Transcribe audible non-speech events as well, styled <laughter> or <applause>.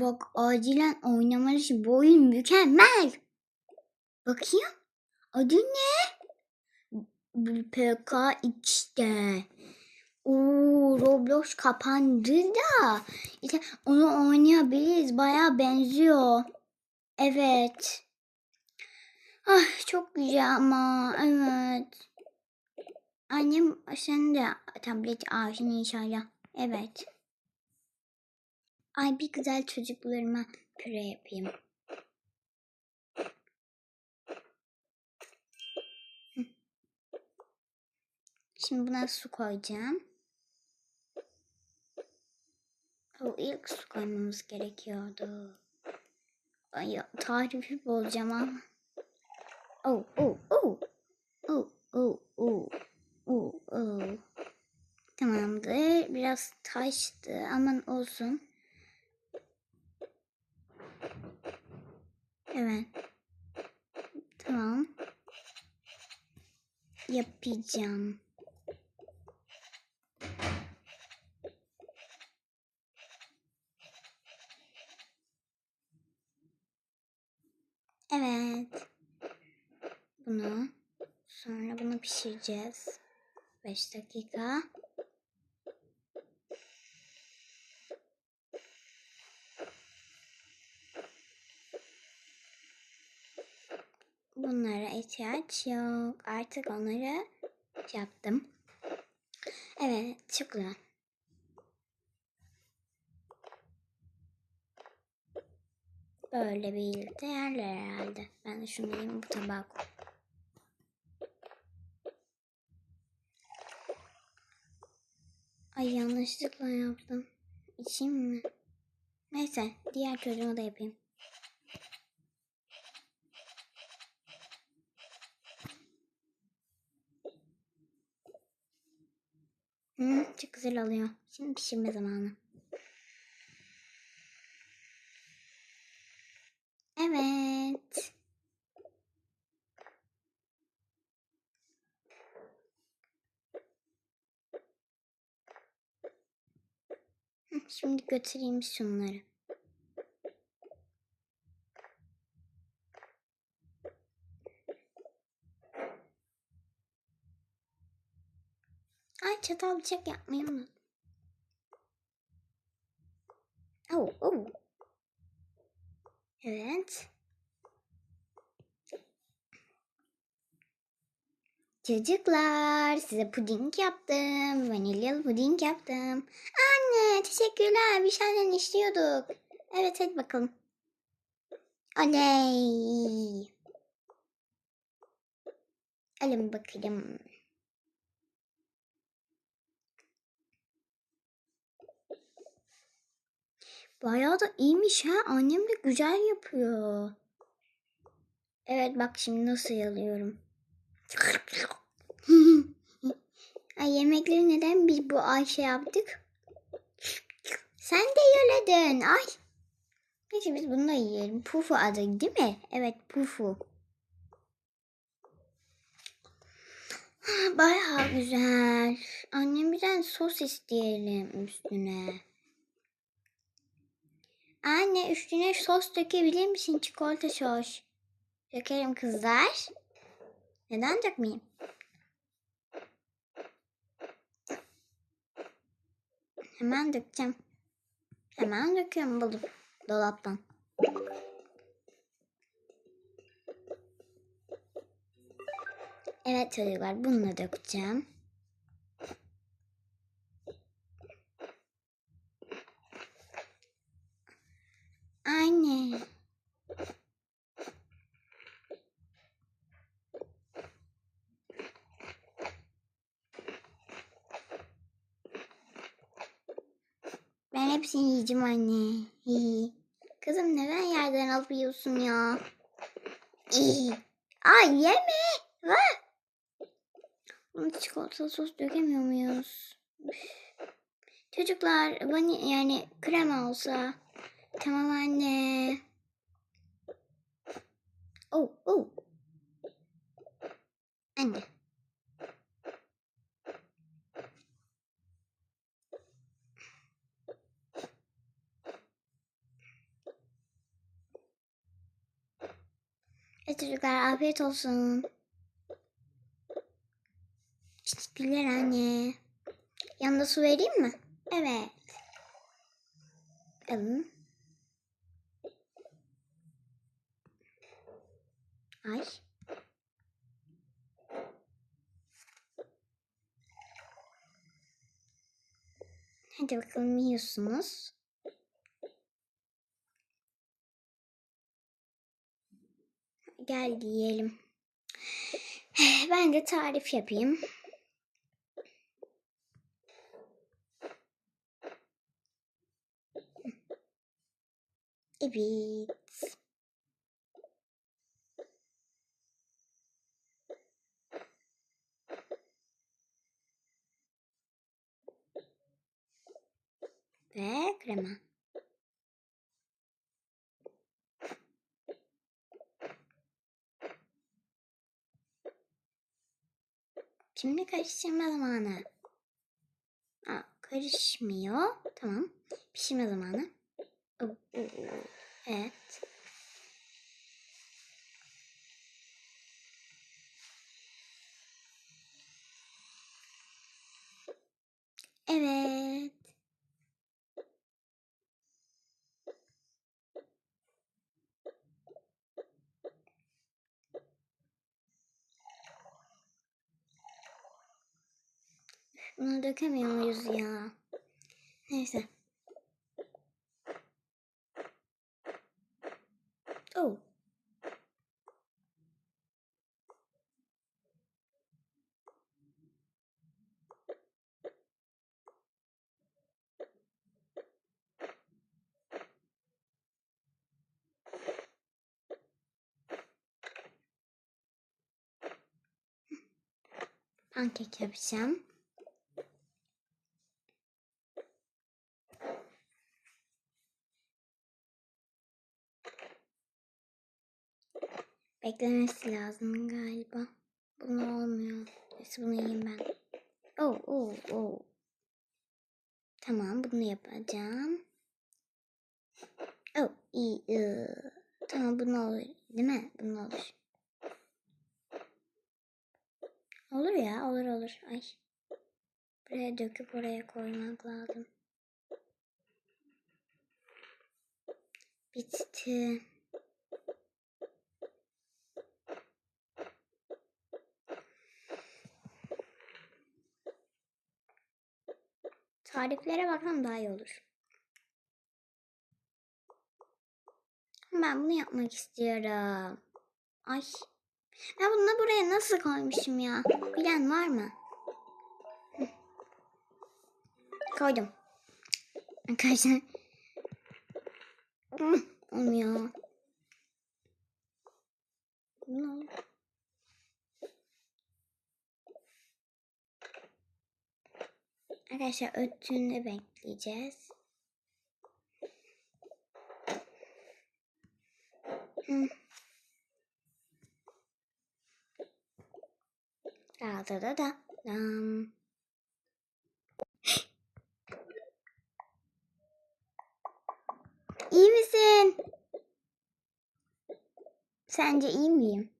Bak acilen oynamalısın. Bu oyun mükemmel. Bakayım. Adı ne? PK2'de. Oo, Roblox kapandı da. İşte onu oynayabiliriz. Baya benziyor. Evet. Ah çok güzel ama evet. Annem sen de tablet ağzını inşallah. Evet. Ay bir güzel çocuklarıma püre yapayım. Şimdi buna su koyacağım. O ilk su koymamız gerekiyordu. Ay tarifi bozacağım ama. Oh oh oh. Oh oh oh. Oh oh. Tamamdır. Biraz taştı. Aman olsun. Evet. Tamam. Yapacağım. Evet. Bunu sonra bunu pişireceğiz. 5 dakika. Bunlara ihtiyaç yok. Artık onları yaptım. Evet, çok güzel. Böyle bir değerler herhalde. Ben de şunu yiyeyim bu tabağa. Ay yanlışlıkla yaptım. İçeyim mi? Neyse diğer çocuğumu da yapayım. Hı, çok güzel oluyor. Şimdi pişirme zamanı. Evet. Şimdi götüreyim şunları. Ay çatal bıçak yapmayı unuttum. Oh, oh. Evet. Çocuklar size puding yaptım. Vanilyalı puding yaptım. Anne teşekkürler. Bir şeyden istiyorduk. Evet hadi bakalım. Oley. Alın bakalım. Bayağı da iyiymiş ha. Annem de güzel yapıyor. Evet bak şimdi nasıl yalıyorum. <laughs> Ay yemekleri neden biz bu Ayşe yaptık? Sen de yaladın. Ay. Neyse biz bunu da yiyelim. Pufu adı değil mi? Evet pufu. Bayağı güzel. Annemden sos isteyelim üstüne. Anne üstüne sos dökebilir misin? Çikolata sos. Dökerim kızlar. Neden dökmeyeyim? Hemen dökeceğim. Hemen döküyorum bulup dolaptan. Evet çocuklar bunu dökeceğim. Anne. Ben hepsini yiyeceğim anne. Kızım neden yerden alıp yiyorsun ya? Ay yeme. Ha? Bunu çikolata sos dökemiyor muyuz? Çocuklar bani yani krema olsa. Tamam anne. Oh, oh. Anne. Evet çocuklar afiyet olsun. Teşekkürler anne. Yanında su vereyim mi? Evet. Alın. Ay. Hadi bakalım yiyorsunuz. Gel yiyelim. Ben de tarif yapayım. Evet. Ve krema. Şimdi karıştırma zamanı. Aa, karışmıyor. Tamam. Pişirme zamanı. Evet. Evet. Bunu dökemiyor muyuz ya? Neyse. Oh. Pankek yapacağım. Beklemesi lazım galiba. Bunu olmuyor. Neyse bunu yiyeyim ben. Oh, oh, oh. Tamam bunu yapacağım. Oh, iyi. ıı. Tamam bunu olur. Değil mi? Bunu olur. Olur ya olur olur. Ay. Buraya döküp oraya koymak lazım. Bitti. Tariflere baksam daha iyi olur. Ben bunu yapmak istiyorum. Ay. Ben bunu buraya nasıl koymuşum ya? Bilen var mı? Koydum. Arkadaşlar. Olmuyor. Ne oldu? Arkadaşlar öttüğünde bekleyeceğiz. Da da da da. Dam. İyi misin? Sence iyi miyim?